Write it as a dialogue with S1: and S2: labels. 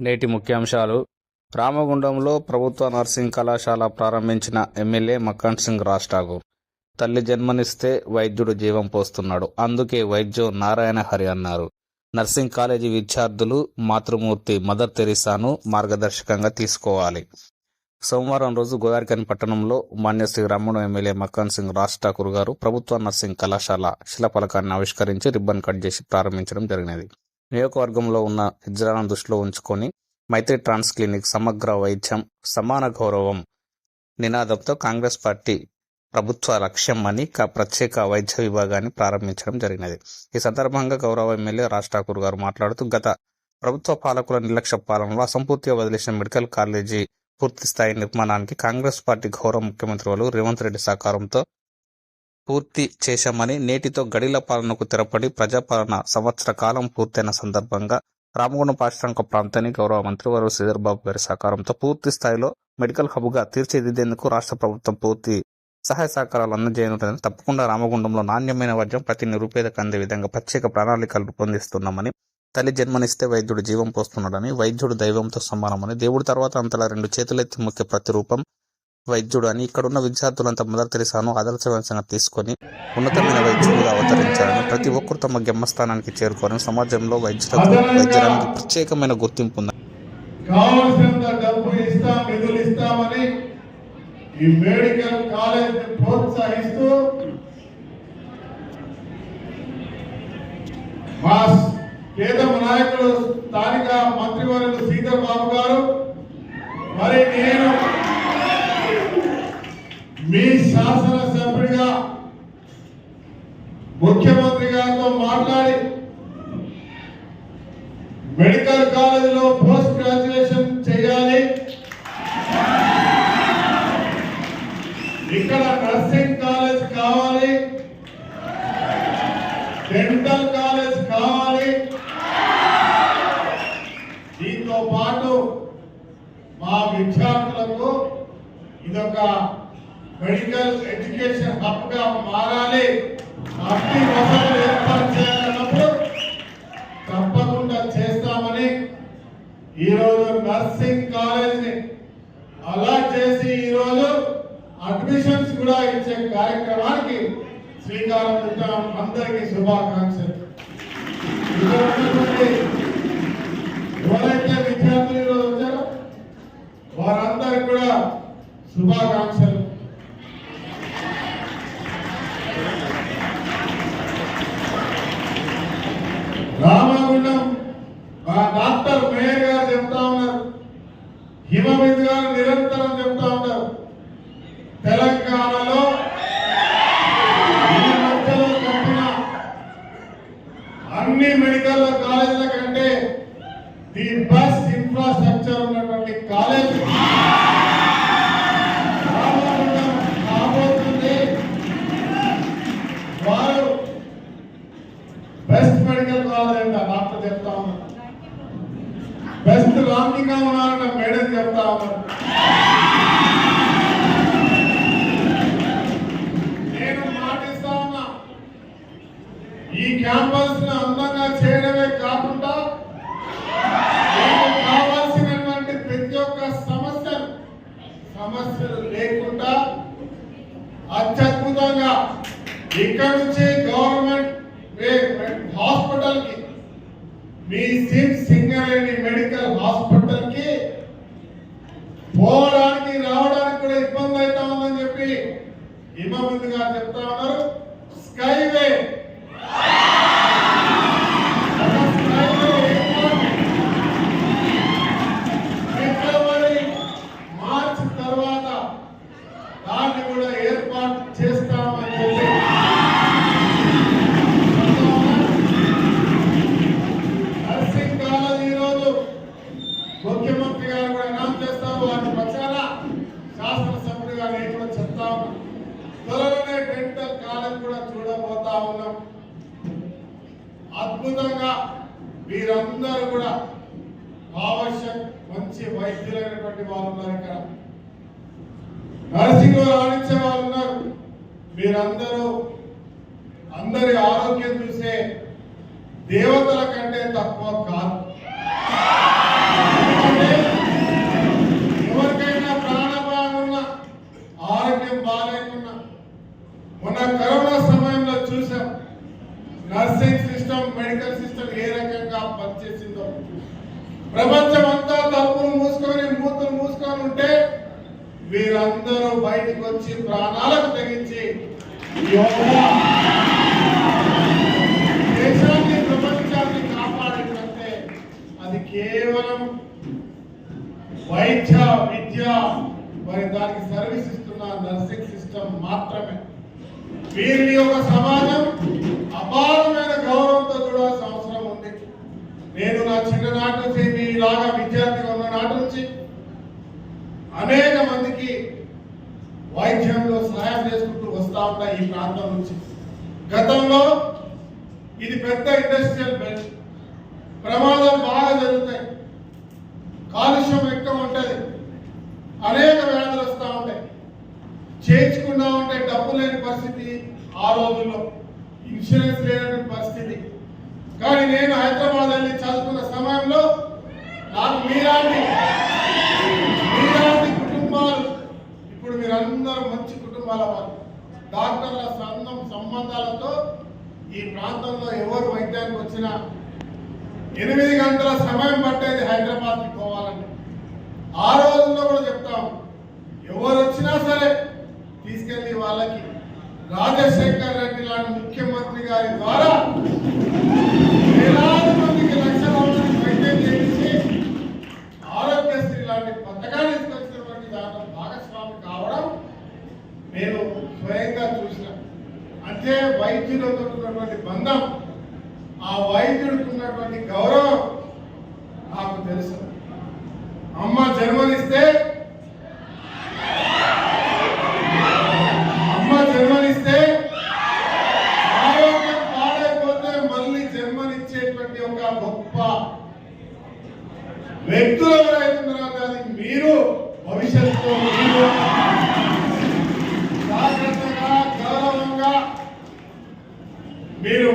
S1: నేటి ముఖ్యాంశాలు. రామగుండంలో ప్రభుత్వ నర్సింగ్ కళాశాల ప్రారంభించిన ఎమ్మెల్యే మక్కన్ సింగ్ రాష్ట్రాకు తల్లి జన్మనిస్తే వైద్యుడు జీవం పోస్తున్నాడు. అందుకే వైద్యో నారాయణ హరి అన్నారు. నర్సింగ్ కాలేజీ విద్యార్థులు మాతృమూర్తి మదర్ తెరిసాను మార్గదర్శకంగా తీసుకోవాలి. సోమవారం రోజు గోదావరికని పట్టణంలో మాన్యశ్రీ రమ్మణ ఎమ్మెల్యే మక్కన్ సింగ్ రాజ్ ఠాకూర్ గారు ప్రభుత్వ నర్సింగ్ కళాశాల శిలపలకాన్ని ఆవిష్కరించి రిబ్బన్ కట్ చేసి ప్రారంభించడం జరిగినది. నియోజకవర్గంలో ఉన్న విద్యాలను దృష్టిలో ఉంచుకొని మైత్రి ట్రాన్స్ క్లినిక్ సమగ్ర వైద్యం సమాన గౌరవం నినాదంతో కాంగ్రెస్ పార్టీ ప్రభుత్వ లక్ష్యం అని ప్రత్యేక వైద్య విభాగాన్ని ప్రారంభించడం జరిగినది. ఈ సందర్భంగా గౌరవ ఎమ్మెల్యే రాజ్ ఠాకూర్ గారు మాట్లాడుతూ గత ప్రభుత్వ పాలకుల నిర్లక్ష్య పాలనలో అసంపూర్తిగా వదిలేసిన మెడికల్ కాలేజీ పూర్తి స్థాయి నిర్మాణానికి కాంగ్రెస్ పార్టీ గౌరవ ముఖ్యమంత్రి వాళ్ళు రేవంత్ రెడ్డి సహకారంతో పూర్తి చేశామని నేటితో గడిల పాలనకు తెరపడి ప్రజాపాలన సంవత్సర కాలం పూర్తయిన సందర్భంగా రామగుండం పారిశ్రామిక ప్రాంతాన్ని గౌరవ మంత్రివారు శ్రీధర్ గారి సహకారంతో పూర్తి స్థాయిలో మెడికల్ హబ్గా తీర్చిదిద్దేందుకు రాష్ట్ర ప్రభుత్వం పూర్తి సహాయ సహకారాలు అందజేయనుంటుందని తప్పకుండా రామగుండంలో నాణ్యమైన వైద్యం ప్రతి నిరుపేదకు అందే విధంగా ప్రత్యేక ప్రణాళికలు రూపొందిస్తున్నామని తల్లి జన్మనిస్తే వైద్యుడు జీవం పోస్తున్నాడని వైద్యుడు దైవంతో సమానమని దేవుడి తర్వాత అంతలా రెండు చేతులెత్తి ముఖ్య ప్రతిరూపం వైద్యుడు అని ఇక్కడున్న విద్యార్థులంతా మొదటి తెరిసాను ఆదర్శవంశంగా తీసుకొని ఉన్నతమైన వైద్యులుగా అవతరించాలని ప్రతి ఒక్కరు తమ గమ్యస్థానానికి చేరుకొని సమాజంలో వైద్యులకు వైద్యానికి ప్రత్యేకమైన గుర్తింపు ఉంది?
S2: కావలసినంత డబ్బు ఇస్తాం నిధులు ఇస్తామని ఈ మెడికల్ కాలేజ్ ప్రోత్సహిస్తూ మా పేద నాయకులు స్థానిక మంత్రివర్యులు శ్రీధర్ బాబు గారు మరి నేను మీ శాసనసభ్యుడిగా ముఖ్యమంత్రి గారితో మాట్లాడి మెడికల్ కాలేజీలో పోస్ట్ గ్రాడ్యుయేషన్ చేయాలి. ఇక్కడ నర్సింగ్ కాలేజ్ కావాలి. డెంటల్ కాలేజ్ కావాలి. దీంతో పాటు మా విద్యార్థులకు ఇదొక మెడికల్ ఎడ్యుకేషన్ హబ్గా మారాలి. అన్ని వసతులు ఏర్పాటు చేయాలన్నప్పుడు తప్పకుండా చేస్తామని ఈరోజు నర్సింగ్ కాలేజీని అలా చేసి ఈరోజు అడ్మిషన్స్ కూడా ఇచ్చే కార్యక్రమానికి శ్రీకారం చుట్టాం. అందరికీ శుభాకాంక్షలు. ఎవరైతే విద్యార్థులు ఈరోజు వచ్చారో వారందరికీ కూడా శుభాకాంక్షలు రామగుండం మా డాక్టర్ మేయర్ గారు చెప్తా ఉన్నారు. హిమబింద్ గారు నిరంతరం చెప్తా ఉన్నారు. తెలంగాణ బెస్ట్ రామ్లింగా ఉన్నారంట మేడం చెప్తా ఉన్నారు. నేను మాటిస్తా ఉన్నా ఈ క్యాంపస్ను అందంగా చేయడమే కాకుండా కావాల్సినటువంటి ప్రతి ఒక్క సమస్యలు సమస్యలు లేకుండా అత్యద్భుతంగా ఇక్కడ నుంచి గవర్నమెంట్ హాస్పిటల్కి మీ సిమ్స్ సింగరేణి మెడికల్ హాస్పిటల్కి పోవడానికి రావడానికి కూడా ఇబ్బంది అవుతా ఉందని చెప్పి హిమబింద్ గారు చెప్తా ఉన్నారు. స్కై గ్రామాలను కూడా చూడబోతా ఉన్నాం. అద్భుతంగా వీరందరూ కూడా ఆవశ్యం మంచి వైద్యులైనటువంటి వాళ్ళు ఉన్నారు ఇక్కడ. నర్సింగ్లో రాణించే వాళ్ళు ఉన్నారు. మీరందరూ అందరి ఆరోగ్యం చూసే దేవతల కంటే తక్కువ కాదు. ఎవరికైనా ప్రాణ బాగున్నా ఆరోగ్యం బాగాలేకున్నా మొన్న కరోనా సమయంలో చూసాం. నర్సింగ్ సిస్టమ్ మెడికల్ సిస్టమ్ ఏ రకంగా పనిచేసిందో. ప్రపంచం అంతా తలుపులు మూసుకొని మూతులు మూసుకొని ఉంటే వీరందరూ బయటకు వచ్చి ప్రాణాలకు తెగించి దేశాన్ని ప్రపంచాన్ని కాపాడేటంటే అది కేవలం వైద్య విద్య మరి దానికి సర్వీస్ ఇస్తున్న నర్సింగ్ సిస్టమ్ మాత్రమే. వీరిని ఒక సమాజం అపారమైన గౌరవంతో చూడాల్సిన అవసరం ఉంది. నేను నా చిన్ననాటి నుంచి మీలాగా విద్యార్థిగా ఉన్న నాటి నుంచి అనేక మందికి వైద్యంలో సహాయం చేసుకుంటూ వస్తా ఉంటా ఈ ప్రాంతం నుంచి. గతంలో ఇది పెద్ద ఇండస్ట్రియల్ బెల్ట్ ప్రమాదాలు బాగా జరుగుతాయి. కాలుష్యం ఎక్కువ ఉంటుంది. అనేక వ్యాధులు వస్తూ ఉంటాయి. చేయించుకున్నా లేని పరిస్థితి ఆ రోజుల్లో. ఇన్సూరెన్స్ లేనటువంటి పరిస్థితి. కానీ నేను హైదరాబాద్ వెళ్ళి చదువుకున్న సమయంలో నాకు మీలాంటి మీలాంటి కుటుంబాలు ఇప్పుడు మీరందరూ మంచి కుటుంబాల వారు. డాక్టర్ల సంఘం సంబంధాలతో ఈ ప్రాంతంలో ఎవరు వైద్యానికి వచ్చినా ఎనిమిది గంటల సమయం పట్టేది హైదరాబాద్కి పోవాలంటే ఆ రోజుల్లో కూడా చెప్తాం ఎవరు వచ్చినా సరే తీసుకెళ్ళి వాళ్ళకి రాజశేఖర్ రెడ్డి లాంటి ముఖ్యమంత్రి గారి ద్వారా వేలాది మందికి లక్షల వైద్యం చేయించి ఆరోగ్యశ్రీ లాంటి పథకాన్ని తీసుకొచ్చినటువంటి దాంట్లో భాగస్వామి కావడం నేను స్వయంగా చూసిన. అంటే వైద్యులతో ఉన్నటువంటి బంధం ఆ వైద్యుడికి ఉన్నటువంటి గౌరవం నాకు తెలుసు. అమ్మ జన్మనిస్తే యొక్క గొప్ప వ్యక్తులు ఎవరైతున్నారో అది మీరు భవిష్యత్తులో మీరు. జాగ్రత్తగా గౌరవంగా మీరు